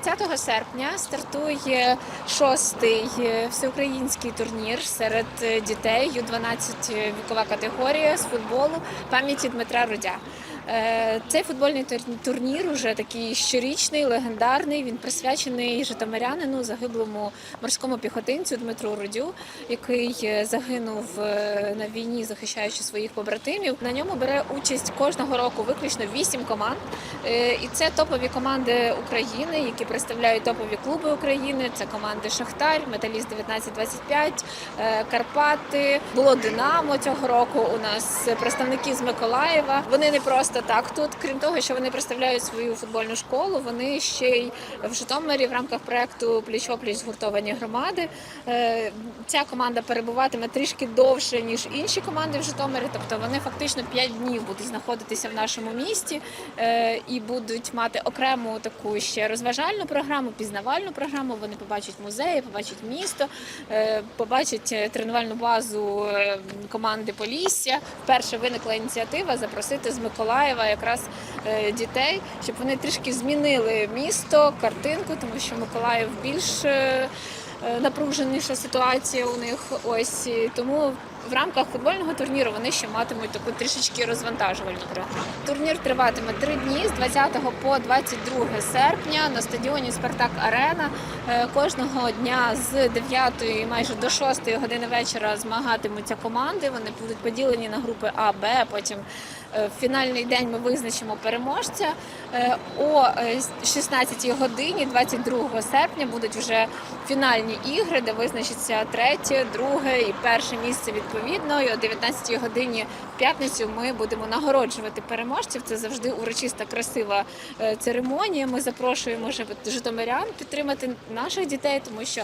20 серпня стартує шостий е, всеукраїнський турнір серед е, дітей Ю-12 вікова категорія з футболу пам'яті Дмитра Рудя. Е, Цей футбольний турнір уже такий щорічний, легендарний. Він присвячений житомирянину, загиблому морському піхотинцю Дмитру Рудю, який е, загинув е, на війні, захищаючи своїх побратимів. На ньому бере участь кожного року виключно вісім команд. І це топові команди України, які представляють топові клуби України. Це команди Шахтар, Металіст 1925, е, Карпати. Було Динамо цього року. У нас представники з Миколаєва. Вони не просто так тут. Крім того, що вони представляють свою футбольну школу. Вони ще й в Житомирі в рамках проекту Пліч-опліч згуртовані громади. Е, Ця команда перебуватиме трішки довше ніж інші команди в Житомирі. Тобто вони фактично 5 днів будуть знаходитися в нашому місті е, і будуть мати окрему таку ще розважальну програму, пізнавальну програму. Вони побачать музеї, побачать місто, е, побачать тренувальну базу команди Полісся. Вперше виникла ініціатива запросити з Миколаєва якраз е, дітей, щоб вони трішки змінили місто, картинку, тому що Миколаїв більш е, е, напруженіша ситуація у них. Ось тому в рамках футбольного турніру вони ще матимуть таку трішечки розвантажувальну програму. Турнір триватиме три дні з 20 по 22 серпня на стадіоні Спартак Арена. Е, Кожного дня з 9 майже до 6 години вечора змагатимуться команди. Вони будуть поділені на групи А, Б. Потім е, в фінальний день ми визначимо переможця. Е, О е, 16 годині, 22 серпня, будуть вже фінальні ігри, де визначиться третє, друге і перше місце відповідно. І о 19 годині в п'ятницю ми будемо нагороджувати переможців. Це завжди урочиста, красива е, церемонія. Ми запрошуємо жи- житомирян підтримати наших дітей, тому що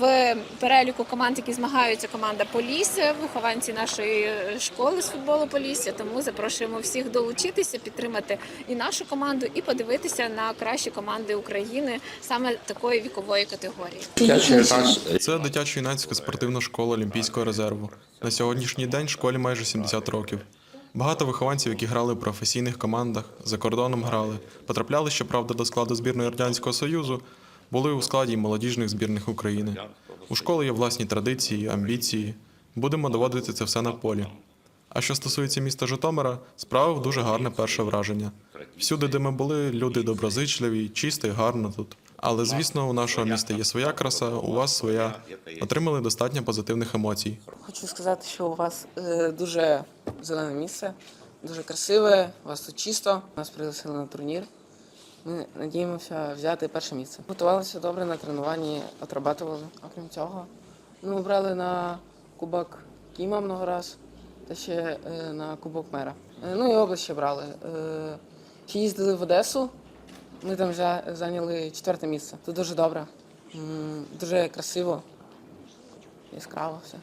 в переліку команд, які змагаються, команда Полісся, вихованці нашої е, школи з футболу Полісся. Тому запрошуємо всіх долучитися, підтримати і нашу команду, і подивитися на кращі команди України саме такої вікової категорії. Це дитячо-юнацька спортивна школа Олімпійського резерву. На сьогоднішній день школі майже 70 років. Багато вихованців, які грали в професійних командах, за кордоном грали, потрапляли, щоправда, до складу збірної Радянського Союзу, були у складі молодіжних збірних України. У школи є власні традиції, амбіції. Будемо доводити це все на полі. А що стосується міста Житомира, справив дуже гарне перше враження. Всюди, де ми були, люди доброзичливі, чисто і гарно тут. Але звісно, у нашого міста є своя краса, у вас своя. Отримали достатньо позитивних емоцій. Хочу сказати, що у вас е, дуже зелене місце, дуже красиве, у вас тут чисто. Нас пригласили на турнір. Ми надіємося взяти перше місце. Готувалися добре на тренуванні, отрабатували. Окрім цього, ми брали на кубок Кіма много раз та ще е, на кубок мера. Е, ну і область ще брали. Їздили в Одесу. Ми там вже зайняли четверте місце. Це дуже добре, дуже красиво, яскраво все.